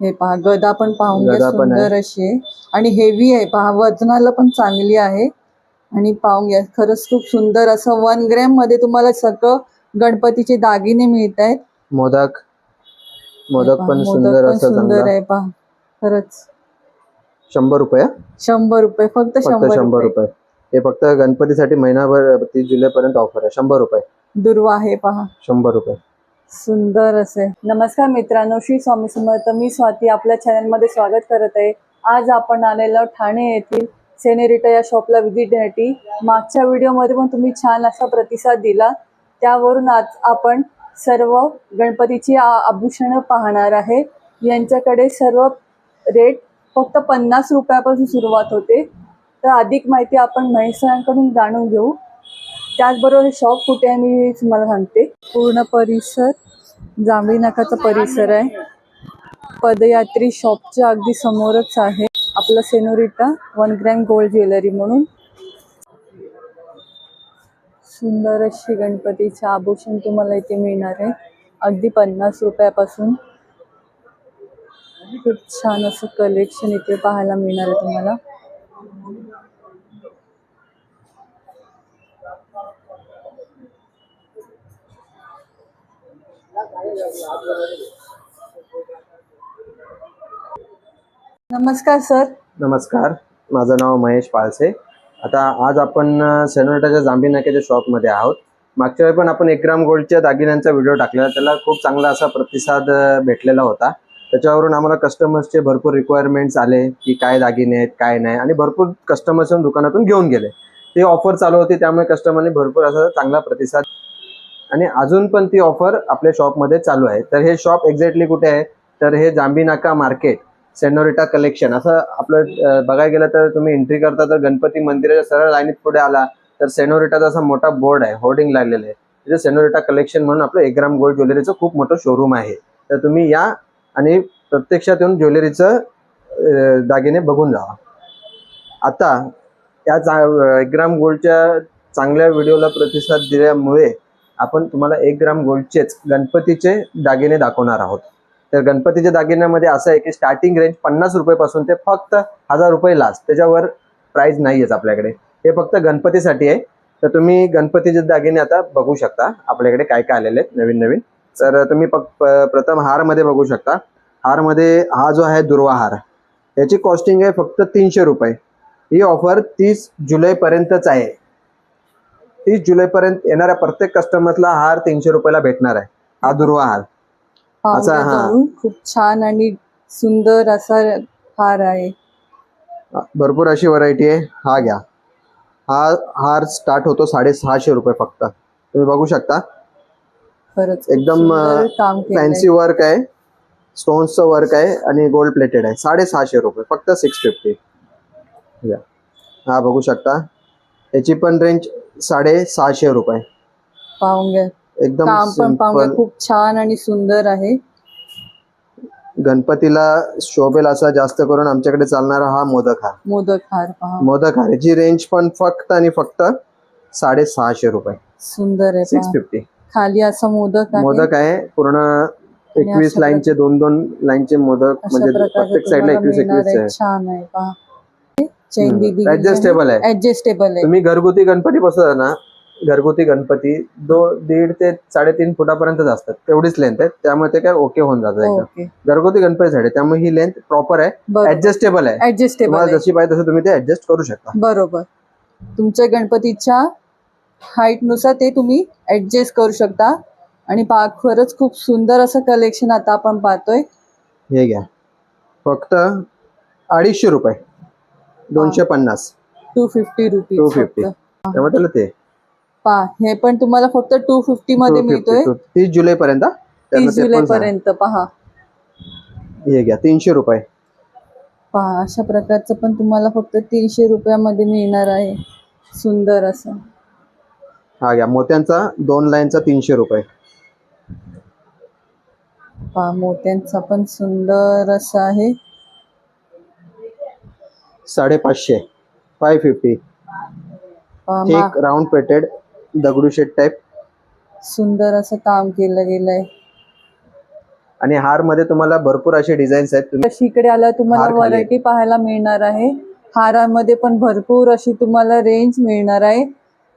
हे पहा गदा पण पाहून घ्या गदा पण आहे. सुंदर अशी आहे. आणि हेवी आहे पहा वजनाला पण चांगली आहे. आणि पाहून घ्या खरंच खूप सुंदर असं वन ग्रॅममध्ये तुम्हाला सगळं गणपतीचे दागिने मिळत आहेत. मोदक. मोदक पण सुंदर असं सुंदर चांगला. आहे पहा खरंच. शंभर रुपये? हा? शंभर रुपये फक्त फक्त शंभर शंभर रुपये. रुपये. हे फक्त गणपतीसाठी महिनाभर तीस जुलै पर्यंत ऑफर आहे. शंभर रुपये. दुर्वा आहे पहा. शंभर रुपये. सुंदर असे. नमस्कार मित्रांनो श्री स्वामी समर्थ मी स्वाती आपल्या चॅनलमध्ये स्वागत करत आहे. आज आपण आलेलो ठाणे येथील सेनेरिटा या शॉपला व्हिजिट देण्यासाठी मागच्या व्हिडिओमध्ये पण तुम्ही छान असा प्रतिसाद दिला. त्यावरून आज आपण सर्व गणपतीची आभूषणं पाहणार आहे. यांच्याकडे सर्व रेट फक्त पन्नास रुपयापासून सुरुवात होते. तर अधिक माहिती आपण म्हैसरांकडून जाणून घेऊ. त्याचबरोबर हे शॉप कुठे आहे मी तुम्हाला सांगते. पूर्ण परिसर जांभळी नाकाचा परिसर आहे. पदयात्री शॉपच्या अगदी समोरच आहे. आपला Senorita one gram gold jewellery म्हणून. सुंदर अशी गणपतीचे आभूषण तुम्हाला इथे मिळणार आहे. अगदी पन्नास रुपयापासून. खूप छान असं कलेक्शन इथे पाहायला मिळणार आहे तुम्हाला. नमस्कार सर. नमस्कार. माझं नाव महेश पाळसे आता आज आपण सेनोरेटाच्या जांभी नाक्याच्या शॉपमध्ये आहोत. मागच्या वेळी पण आपण एक ग्राम गोल्डच्या दागिन्यांचा व्हिडिओ टाकलेला. त्याला खूप चांगला असा प्रतिसाद भेटलेला होता. त्याच्यावरून आम्हाला कस्टमर्सचे भरपूर रिक्वायरमेंट्स आले की काय दागिने आहेत काय नाही. आणि भरपूर कस्टमर्स दुकानातून घेऊन गेले. ते ऑफर चालू होती त्यामुळे कस्टमरने भरपूर असा चांगला प्रतिसाद आणि अजून पण ती ऑफर आपल्या शॉपमध्ये चालू आहे. तर हे शॉप एक्झॅक्टली कुठे आहे? तर हे जांभी नाका मार्केट सेनोरिटा कलेक्शन असं आपलं बघायला गेलं तर तुम्ही एंट्री करता तर गणपती मंदिराच्या सरळ लाईनीत पुढे आला तर सेनोरिटाचा असा मोठा बोर्ड आहे होर्डिंग लागलेलं आहे. तिथे सेनोरिटा कलेक्शन म्हणून आपलं एक ग्राम गोल्ड ज्वेलरीचं खूप मोठं शोरूम आहे. तर तुम्ही या आणि प्रत्यक्षात येऊन ज्वेलरीचं दागिने बघून जावा. आता या चा- एक ग्राम गोल्डच्या चांगल्या व्हिडिओला प्रतिसाद दिल्यामुळे आपण तुम्हाला एक ग्राम गोल्डचेच गणपतीचे दागिने दाखवणार आहोत. तर गणपतीच्या दागिन्यामध्ये असं आहे की स्टार्टिंग रेंज पन्नास रुपयेपासून ते फक्त हजार रुपये लास्ट त्याच्यावर प्राईज नाही आहेच आपल्याकडे. हे फक्त गणपतीसाठी आहे. तर तुम्ही गणपतीचे दागिने आता बघू शकता. आपल्याकडे काय काय आलेले आहेत नवीन नवीन. तर तुम्ही प- प्रथम हारमध्ये बघू शकता. हारमध्ये हा जो आहे दुर्वा हार. याची कॉस्टिंग आहे फक्त तीनशे रुपये. ही ऑफर तीस जुलैपर्यंतच आहे. तीस जुलैपर्यंत येणाऱ्या प्रत्येक कस्टमरला हार तीनशे रुपयाला भेटणार आहे. हा दुर्वा हार. असा, घ्या हा. खूप छान आणि सुंदर असा हार आहे. भरपूर अशी व्हरायटी आहे. हा घ्या. हा हार स्टार्ट होतो साडेसहाशे रुपये फक्त. तुम्ही बघू शकता. खरंच एकदम सुंदर काम केलंय. फॅन्सी वर्क आहे. स्टोन्सचं वर्क आहे आणि गोल्ड प्लेटेड आहे. साडेसहाशे रुपये फक्त सिक्स फिफ्टी हा बघू शकता. याची पण रेंज साडेसहाशे रुपये. पाहून घ्या एकदम काम पण पाहून घ्या सिंपल खूप छान आणि सुंदर आहे. गणपतीला शोभेल असा जास्त करून आमच्याकडे चालणारा हा मोदक हार. मोदक हार पहा. मोदक हार. याची रेंज पण फक्त आणि फक्त साडेसहाशे रुपये. सुंदर आहे सिक्स पहा. फिफ्टी खाली असा मोदक आहे. मोदक आहे. पूर्ण एकवीस लाईनचे दोन दोन लाईनचे मोदक अशा म्हणजे प्रकारचं प्रत्येक साईडला तुम्हाला एकवीस मिळणार एकवीस आहे. आहे. छान आहे पहा. चैन ऍडजस्टेबल आहे. ऍडजस्टेबल आहे. तुम्ही घरगुती गणपती बसवता ना घरगुती गणपती दो दीड ते साडेतीन फुटापर्यंत असतात. तेवढीच लेंथ आहे. त्यामुळे ते काय ओके होऊन जातं एकदम. ओके घरगुती गणपतीसाठी त्यामुळे ही लेंथ प्रॉपर आहे. बरोबर. ऍडजस्टेबल आहे. ऍडजस्टेबल तुम्हाला जशी पाहिजे तसं तुम्ही ते ऍडजस्ट करू शकता. बरोबर. तुमच्या गणपतीच्या हाईटनुसार ते तुम्ही ऍडजस्ट करू शकता. आणि पहा खरंच खूप सुंदर असं कलेक्शन आता आपण पाहतोय. हे घ्या. फक्त अडीचशे रुपये. दोनशे पन्नास. Two fifty rupees 250. त्यामुळे त्याला ते. पहा हे पण तुम्हाला फक्त टू फिफ्टी मध्ये 250, मिळतोय. तीस जुलै पर्यंत तीस जुलै पर्यंत पहा. हे घ्या तीनशे रुपये. पहा अशा प्रकारचं पण तुम्हाला फक्त तीनशे रुपयामध्ये मिळणार आहे. सुंदर असं. हा घ्या मोत्यांचा दोन लाईनचा तीनशे रुपये. पहा मोत्यांचा पण सुंदर असं आहे. साडेपाचशे फाय फिफ्टी एक राऊंड पेटेड दगडूशेट टाईप सुंदर असं काम केलं गेलंय. आणि हारमध्ये तुम्हाला भरपूर असे डिझाईन्स आहेत. तुम्ही इकडे हार तुम्हाला. व्हरायटी पाहायला मिळणार आहे. हारामध्ये पण भरपूर अशी तुम्हाला रेंज मिळणार आहे.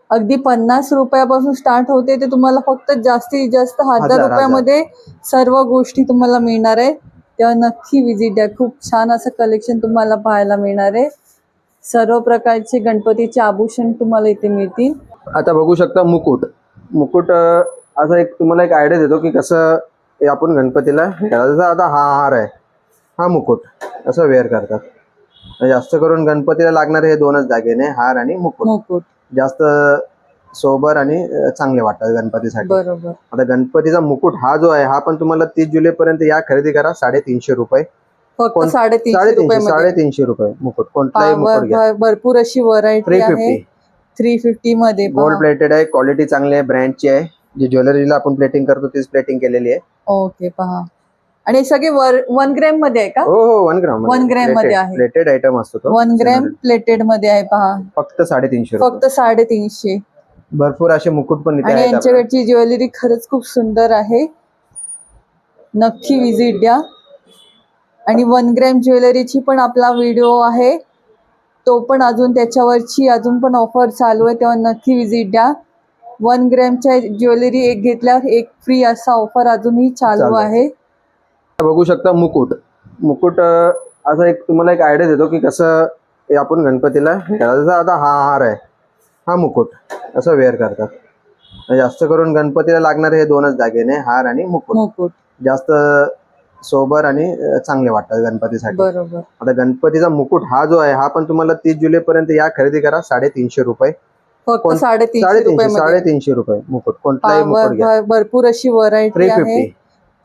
अगदी पन्नास रुपयापासून स्टार्ट होते ते तुम्हाला फक्त जास्तीत जास्त हजार. रुपयामध्ये सर्व गोष्टी तुम्हाला मिळणार आहे. तेव्हा नक्की विजिट द्या. खूप छान असं कलेक्शन तुम्हाला पाहायला मिळणार आहे. सर्व प्रकारचे गणपतीचे आभूषण तुम्हाला इथे मिळतील. आता बघू शकता मुकुट. मुकुट अं, असं एक तुम्हाला एक आयडिया देतो की कसं हे आपण गणपतीला हे करायचं. जसं आता हा हार आहे. हा मुकुट. असं वेअर करतात. आणि जास्त करून गणपतीला लागणारे हे दोनच दागिने हार आणि मुकुट. मुकुट. जास्त सोबर आणि चांगले वाटतात गणपतीसाठी. बरोबर. आता गणपतीचा मुकुट हा जो आहे हा पण तुम्हाला तीस जुलै पर्यंत या खरेदी करा साडेतीनशे रुपये. फक्त साडेतीनशे रुपयामध्ये. साडेतीनशे रुपये मुकुट. कोणताही मुकुट घ्या. भरपूर अशी व्हरायटी थ्री आहे फिफ्टी थ्री फिफ्टी मध्ये गोल्ड. प्लेटेड आहे क्वालिटी चांगली आहे ब्रँडची आहे. जी ज्वेलरीला आपण प्लेटिंग करतो तीच प्लेटिंग केलेली आहे. ओके पहा. आणि सगळे वन ग्रॅममध्ये आहे का? हो हो वन ग्राम One gram मध्ये आहे. प्लेटेड आयटम असतो वन ग्रॅम प्लेटेडमध्ये आहे पहा. फक्त साडेतीनशे रुपये. फक्त साडेतीनशे. भरपूर असे मुकुट पण इथे आणि. यांच्याकडची ज्वेलरी खरंच खूप सुंदर आहे. नक्की विजिट द्या. आणि वन ग्रॅम ज्वेलरीची पण आपला व्हिडिओ आहे. तो पण अजून त्याच्यावरची अजून पण ऑफर चालू आहे तेव्हा नक्की विजिट द्या. वन ग्रॅमच्या ज्वेलरी एक घेतल्यावर एक फ्री असा ऑफर अजूनही चालू आहे. बघू शकता मुकुट. मुकुट असं एक तुम्हाला एक आयडिया देतो की कसं आपण गणपतीला. जसं आता हा हार आहे. हा मुकुट. असं वेअर करतात. आणि जास्त करून गणपतीला लागणारे हे दोनच दागिने हार आणि मुकुट. मुकुट. जास्त सोबर आणि चांगले वाटतात गणपतीसाठी. बरोबर. आता गणपतीचा मुकुट हा जो आहे हा पण तुम्हाला तीस जुलै पर्यंत या खरेदी करा साडेतीनशे रुपये. कोण- साडेतीनशे रुपये मुकुट. कोणताही मुकुट घ्या. भरपूर अशी variety three fifty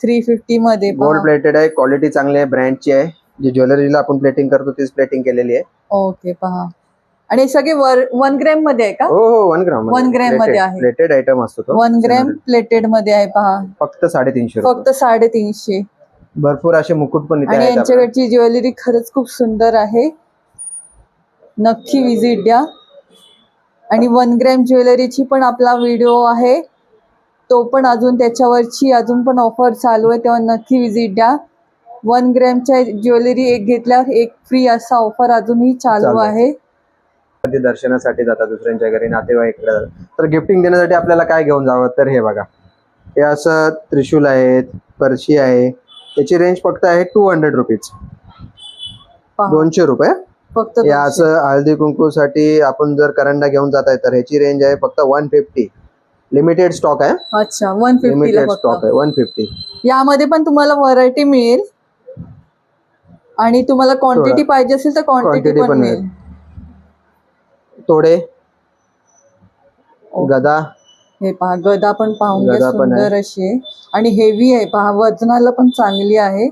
three fifty मध्ये गोल्ड. प्लेटेड आहे क्वालिटी चांगली आहे ब्रँडची आहे. जी ज्वेलरीला आपण प्लेटिंग करतो तीच प्लेटिंग केलेली आहे. ओके पहा. आणि हे सगळे वन ग्रॅममध्ये आहे का? हो हो वन ग्राम One gram मध्ये आहे. प्लेटेड आयटम असतो तो. वन ग्रॅम प्लेटेडमध्ये आहे पहा. फक्त साडेतीनशे रुपये. फक्त साडेतीनशे. भरपूर असे मुकुट पण इथे आणि आहेत. यांच्याकडची ज्वेलरी खरंच खूप सुंदर आहे. नक्की विजिट द्या. आणि वन ग्रॅम ज्वेलरीची पण आपला व्हिडिओ आहे. तो पण अजून त्याच्यावरची अजून पण ऑफर चालू आहे तेव्हा नक्की विजिट द्या. वन ग्रॅमच्या ज्वेलरी एक घेतल्यावर एक फ्री असा ऑफर अजूनही चालू चालू आहे. आहे. कधी दर्शनासाठी जातात दुसऱ्यांच्या घरी नातेवाईकडे जातात. तर गिफ्टिंग देण्यासाठी आपल्याला काय घेऊन जावं? तर हे बघा. हे असं त्रिशूल आहेत परशी आहे. याची रेंज फक्त आहे टू हंड्रेड रुपीज दोनशे रुपये. फक्त हे असं हळदी कुंकूसाठी आपण जर करंडा घेऊन जात आहे तर ह्याची रेंज आहे फक्त वन फिफ्टी लिमिटेड स्टॉक आहे. अच्छा वन लिमिटेड स्टॉक आहे वन फिफ्टी यामध्ये पण तुम्हाला व्हरायटी मिळेल. आणि तुम्हाला क्वांटिटी. पाहिजे असेल तर क्वांटिटी पण मिळेल. तोडे ओके. गदा. हे पहा गदा पण पाहून घ्या गदा पण आहे. सुंदर अशी आहे. आणि हेवी आहे पहा वजनाला पण चांगली आहे.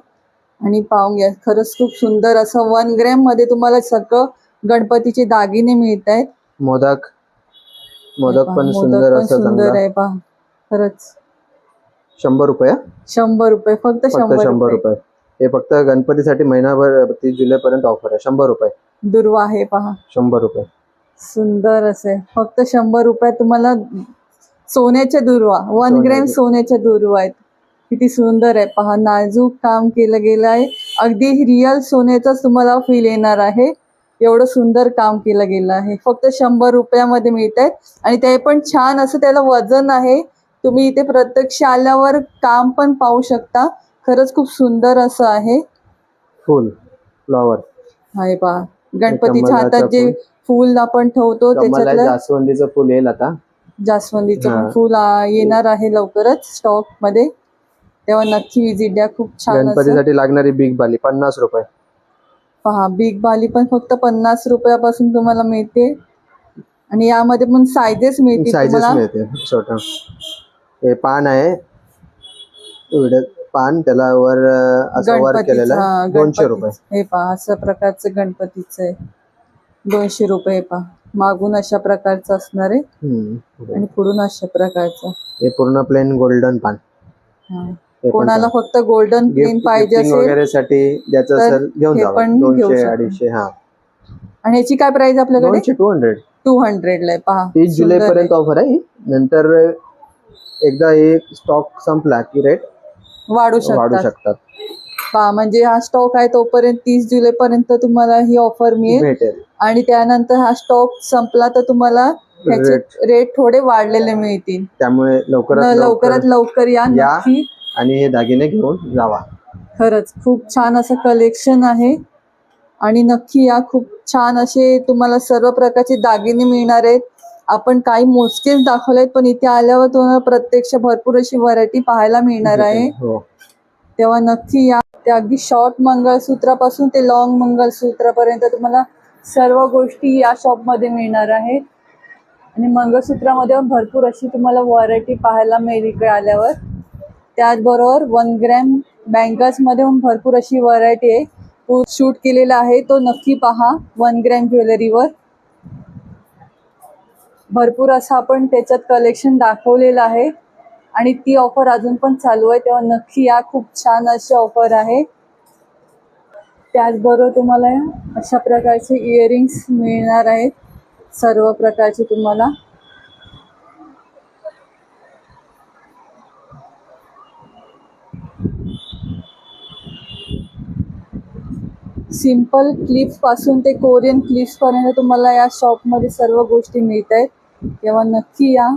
आणि पाहून घ्या खरंच खूप सुंदर असं वन ग्रॅममध्ये तुम्हाला सगळं गणपतीचे दागिने मिळत आहेत. मोदक. मोदक पण सुंदर असं सुंदर चांगला आहे पहा खरंच. शंभर रुपये? हा? शंभर रुपये फक्त फक्त शंभर शंभर रुपये. हे फक्त गणपतीसाठी महिनाभर तीस जुलै पर्यंत ऑफर आहे. शंभर रुपये. दुर्वा आहे पहा. शंभर रुपये. सुंदर असे. फक्त शंभर रुपयात तुम्हाला सोन्याच्या दुर्वा वन ग्रॅम सोन्याचे. सोन्याच्या दुर्वा आहेत. किती सुंदर आहे. पहा नाजूक काम केलं गेलं आहे. अगदी रिअल सोन्याचाच तुम्हाला फील येणार आहे. एवढं सुंदर काम केलं गेलं आहे. फक्त शंभर रुपयामध्ये मिळत आहेत. आणि ते पण छान असं त्याला वजन आहे. तुम्ही इथे प्रत्यक्ष आल्यावर काम पण पाहू शकता. खरंच खूप सुंदर असं आहे. Full flower. आहे पहा. गणपतीच्या हातात जे फूल. आपण ठेवतो त्याच्यातलं. जास्वंदीचं फुल येईल आता. जास्वंदीचं हा. फुल आ, येणार आहे लवकरच स्टॉकमध्ये. तेव्हा नक्की विजिट द्या खूप छान गणपतीसाठी लागणारी बिग बाली पन्नास रुपये. पहा बिग बाली पण फक्त पन्नास रुपयापासून तुम्हाला मिळते. आणि यामध्ये पण सायझेस मिळतील सायझेस तुम्हाला. मिळते छोट हे पान आहे. पान त्याला वर असं वर केलेलं हा, दोनशे रुपये. हे पहा असं प्रकारचं गणपतीचं आहे. दोनशे रुपये पहा मागून अशा प्रकारचं असणार आहे. आणि पुढून अशा प्रकारचं. हे पूर्ण प्लेन गोल्डन पान. हा. हे पण कोणाला फक्त गोल्डन प्लेन पाहिजे असेल वगैरे साठी द्यायचं तर असेल घेऊन हे जावं. पण घेऊ दोनशे शकता. अडीचशे हा. आणि याची काय प्राइस आपल्याकडे? दोनशे टू हंड्रेड टू हंड्रेड ला आहे पहा. तीस जुलै सुंदर आहे. पर्यंत ऑफर आहे. नंतर एकदा हे स्टॉक संपला की रेट वाढू वाढू शकतात. शकतात. पहा म्हणजे हा स्टॉक आहे तोपर्यंत तीस जुलै पर्यंत तुम्हाला ही ऑफर मिळेल. भेटेल. आणि त्यानंतर हा स्टॉक संपला तर तुम्हाला ह्याचे रेट थोडे वाढलेले मिळतील. त्यामुळे लवकरात लवकर लवकरात लवकर या. नक्की. आणि हे दागिने घेऊन जावा. खरंच खूप छान असं कलेक्शन आहे. आणि नक्की या खूप छान असे तुम्हाला सर्व प्रकारचे दागिने मिळणार आहेत. आपण काही मोजकेच दाखवलेत पण इथे आल्यावर तुम्हाला प्रत्यक्ष भरपूर अशी व्हरायटी पाहायला मिळणार आहे. हो. तेव्हा नक्की या. ते अगदी शॉर्ट मंगळसूत्रापासून ते लॉंग मंगळसूत्रापर्यंत तुम्हाला सर्व गोष्टी या शॉपमध्ये मिळणार आहेत. आणि मंगळसूत्रामध्ये पण भरपूर अशी तुम्हाला व्हरायटी पाहायला मिळेल इकडे आल्यावर. त्याचबरोबर वन ग्रॅम बँगल्समध्ये पण भरपूर अशी व्हरायटी आहे. तो शूट केलेला आहे तो नक्की पहा वन ग्रॅम ज्वेलरीवर भरपूर असं आपण त्याच्यात कलेक्शन दाखवलेलं आहे. आणि ती ऑफर अजून पण चालू आहे तेव्हा नक्की या. खूप छान अशी ऑफर आहे. त्याचबरोबर तुम्हाला अशा प्रकारचे इयरिंग्स मिळणार आहेत. सर्व प्रकारचे तुम्हाला. सिंपल क्लिप्सपासून ते कोरियन क्लिप्स पर्यंत तुम्हाला या शॉपमध्ये सर्व गोष्टी मिळत आहेत तेव्हा नक्की या